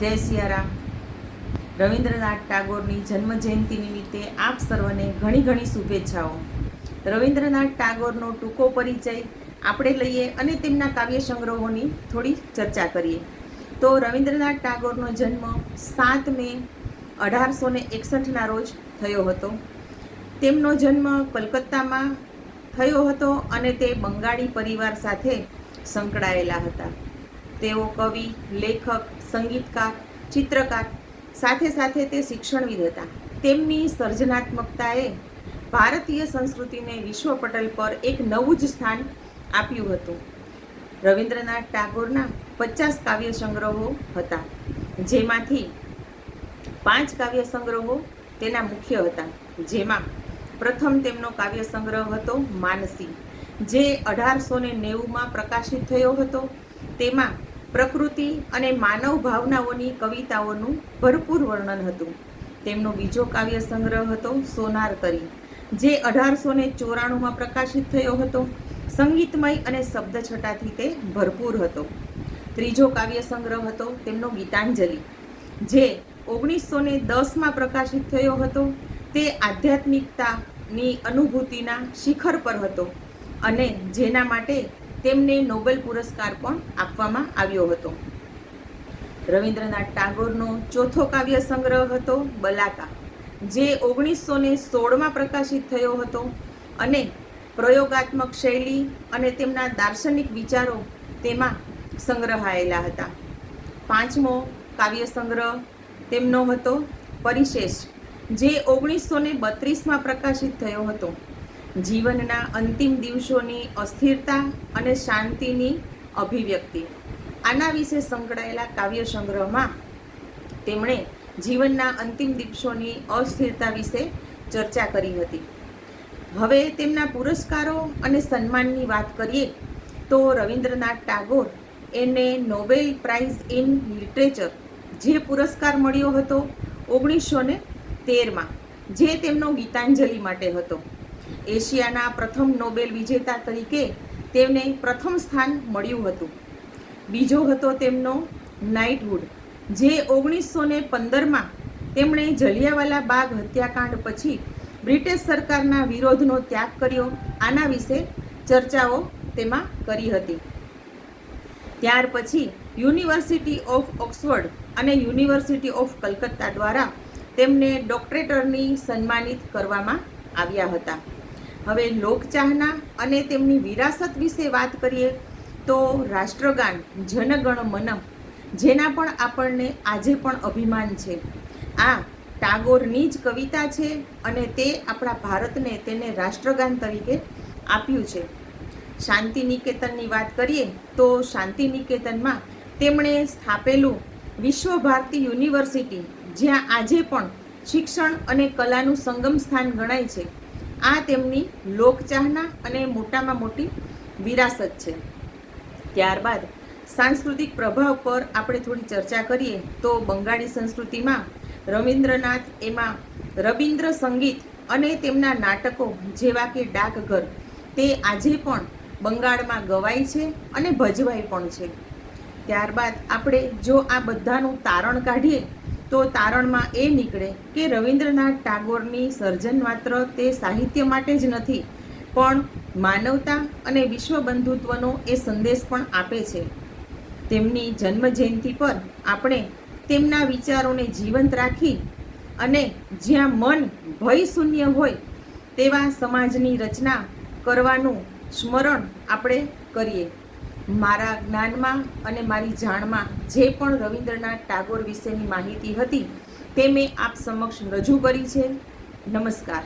જય સિયારામ. રવિન્દ્રનાથ ટાગોરની જન્મ જયંતિ નિમિત્તે આપ સર્વને ઘણી ઘણી શુભેચ્છાઓ. રવિન્દ્રનાથ ટાગોરનો ટૂંકો પરિચય આપણે લઈએ અને તેમના કાવ્ય સંગ્રહોની થોડી ચર્ચા કરીએ. તો રવિન્દ્રનાથ ટાગોરનો જન્મ સાત મે અઢારસો ને એકસઠના રોજ થયો હતો. તેમનો જન્મ કલકત્તામાં થયો હતો અને તે બંગાળી પરિવાર સાથે સંકળાયેલા હતા. તેઓ કવિ, લેખક, સંગીતકાર, ચિત્રકાર સાથે સાથે તે શિક્ષણવિદ હતા. તેમની સર્જનાત્મકતાએ ભારતીય સંસ્કૃતિને વિશ્વ પટલ પર એક નવું જ સ્થાન આપ્યું હતું. રવિન્દ્રનાથ ટાગોરના પચાસ કાવ્ય સંગ્રહો હતા, જેમાંથી પાંચ કાવ્ય સંગ્રહો તેના મુખ્ય હતા. જેમાં પ્રથમ તેમનો કાવ્ય સંગ્રહ હતો માનસી, જે અઢારસો ને નેવુંમાં પ્રકાશિત થયો હતો. તેમાં પ્રકૃતિ અને માનવ ભાવનાઓની કવિતાઓનું ભરપૂર વર્ણન હતું. તેમનો બીજો કાવ્ય સંગ્રહ હતો સોનાર તરી, જે અઢારસો ને ચોરાણુંમાં પ્રકાશિત થયો હતો. સંગીતમય અને શબ્દછટાથી તે ભરપૂર હતો. ત્રીજો કાવ્ય સંગ્રહ હતો તેમનો ગીતાંજલિ, જે ઓગણીસો ને દસમાં પ્રકાશિત થયો હતો. તે આધ્યાત્મિકતાની અનુભૂતિના શિખર પર હતો અને જેના માટે તેમને નોબેલ પુરસ્કાર પણ આપવામાં આવ્યો હતો. રવિન્દ્રનાથ ટાગોરનો ચોથો કાવ્ય સંગ્રહ હતો બલાકા, જે ઓગણીસો ને સોળમાં પ્રકાશિત થયો હતો અને પ્રયોગાત્મક શૈલી અને તેમના દાર્શનિક વિચારો તેમાં સંગ્રહાયેલા હતા. પાંચમો કાવ્ય સંગ્રહ તેમનો હતો પરિશેષ, જે ઓગણીસો ને બત્રીસમાં પ્રકાશિત થયો હતો. જીવનના અંતિમ દિવસોની અસ્થિરતા અને શાંતિની અભિવ્યક્તિ. આના વિશે સંકળાયેલા કાવ્ય સંગ્રહમાં તેમણે જીવનના અંતિમ દિવસોની અસ્થિરતા વિશે ચર્ચા કરી હતી. હવે તેમના પુરસ્કારો અને સન્માનની વાત કરીએ તો રવિન્દ્રનાથ ટાગોર એને નોબેલ પ્રાઇઝ ઇન લિટરેચર જે પુરસ્કાર મળ્યો હતો ઓગણીસો ને તેરમાં, જે તેમનો ગીતાંજલિ માટે હતો. એશિયાના પ્રથમ નોબેલ વિજેતા તરીકે તેમને પ્રથમ સ્થાન મળ્યું હતું. બીજો હતો તેમનો નાઇટહુડ, જે ઓગણીસો ને પંદરમાં તેમણે જલિયાવાલા બાગ હત્યાકાંડ પછી બ્રિટિશ સરકારના વિરોધનો ત્યાગ કર્યો. આના વિશે ચર્ચાઓ તેમાં કરી હતી. ત્યાર પછી યુનિવર્સિટી ઓફ ઓક્સફર્ડ અને યુનિવર્સિટી ઓફ કલકત્તા દ્વારા તેમને ડોક્ટરેટરની સન્માનિત કરવામાં આવ્યા હતા. હવે લોકચાહના અને તેમની વિરાસત વિશે વાત કરીએ તો રાષ્ટ્રગાન, જનગણ મનમ, જેના પણ આપણને આજે પણ અભિમાન છે. આ ટાગોરની જ કવિતા છે અને તે આપણા ભારતને તેને રાષ્ટ્રગાન તરીકે આપ્યું છે. શાંતિ નિકેતનની વાત કરીએ તો શાંતિ નિકેતનમાં તેમણે સ્થાપેલું વિશ્વ ભારતી યુનિવર્સિટી, જ્યાં આજે પણ શિક્ષણ અને કલાનું સંગમ સ્થાન ગણાય છે. આ તેમની લોકચાહના અને મોટામાં મોટી વિરાસત છે. ત્યારબાદ સાંસ્કૃતિક પ્રભાવ પર આપણે થોડી ચર્ચા કરીએ તો બંગાળી સંસ્કૃતિમાં રવિન્દ્રનાથ એમાં રવિન્દ્ર સંગીત અને તેમના નાટકો જેવા કે ડાકઘર તે આજે પણ બંગાળમાં ગવાય છે અને ભજવાય પણ છે. ત્યારબાદ આપણે જો આ બધાનું તારણ કાઢીએ તો તારણમાં એ નીકળે કે રવિન્દ્રનાથ ટાગોરની સર્જન માત્ર તે સાહિત્ય માટે જ નથી, પણ માનવતા અને વિશ્વ બંધુત્વનો એ સંદેશ પણ આપે છે. તેમની જન્મ જયંતિ પર આપણે તેમના વિચારોને જીવંત રાખી અને જ્યાં મન ભયશૂન્ય હોય તેવા સમાજની રચના કરવાનું સ્મરણ આપણે કરીએ. મારા જ્ઞાનમાં અને મારી જાણમાં જે પણ રવિન્દ્રનાથ ટાગોર વિશેની માહિતી હતી તે મેં આપ સમક્ષ રજૂ કરી છે. નમસ્કાર.